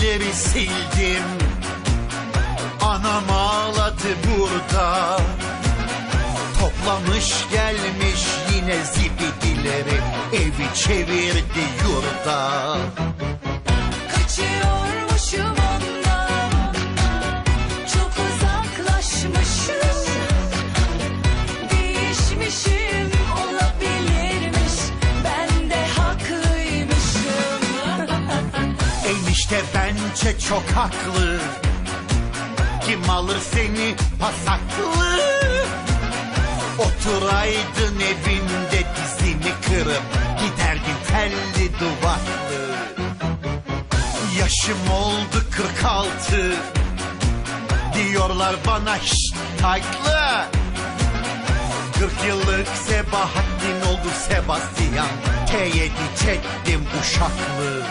seni sildim. Anam ağladı burada. Toplamış gelmiş yine zibidileri Evi çevirdi yurda Enişte bence çok haklı. Kim alır seni pasaklı Oturaydın evinde dizini kırıp Giderdin telli duvaklı Yaşım oldu 46 Diyorlar bana şşt taytlı 40 yıllık Sebahattin oldu Sebastian. T7 çektim uşaklı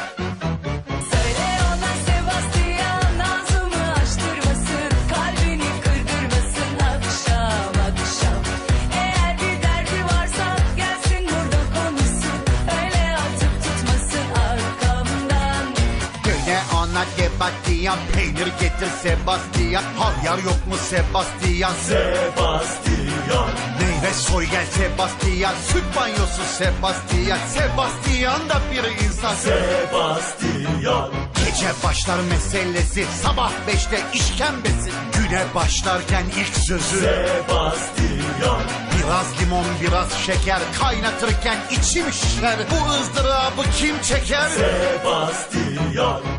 Gene ona Sebastian Peynir getir Sebastian. Havyar yok mu Sebastian? Sebastian. Meyve soy gel Sebastian. Süt banyosu Sebastian. Sebastian da bir insan. Sebastian. Gece başlar meselesi Sabah beşte işkembesi. Güne başlarken ilk sözü. Sebastian. Biraz limon biraz şeker Kaynatırken içim şişer. Bu ızdırabı kim çeker? Sebastian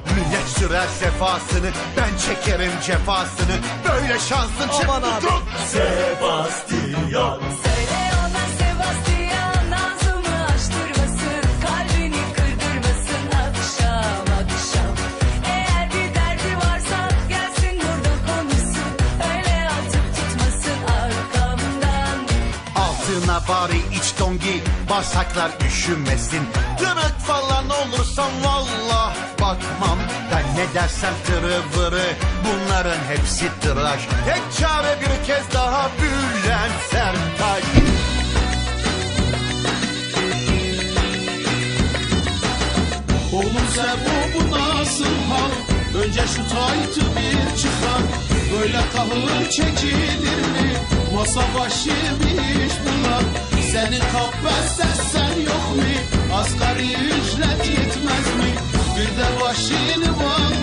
sürer sefasını Ben çekerim cefasını. Böyle şansın çıktı tut. Sebastian Altına bari iç don giy Bağırsaklar üşümesin Tırık falan olursam vallah bakmam Ben ne dersem tırı vırı Bunların hepsi tıraş Tek çare bir kez daha Bülent Sertaç Oğlum sen bu bu nasıl hal? Önce şu taytı bir çıkar. Böyle kahır çekilir mi? Masa başı bir iş bunlar. Senin kahve sen yok mu? Asgari ücret yetmez mi? Bir de başını bağlarsa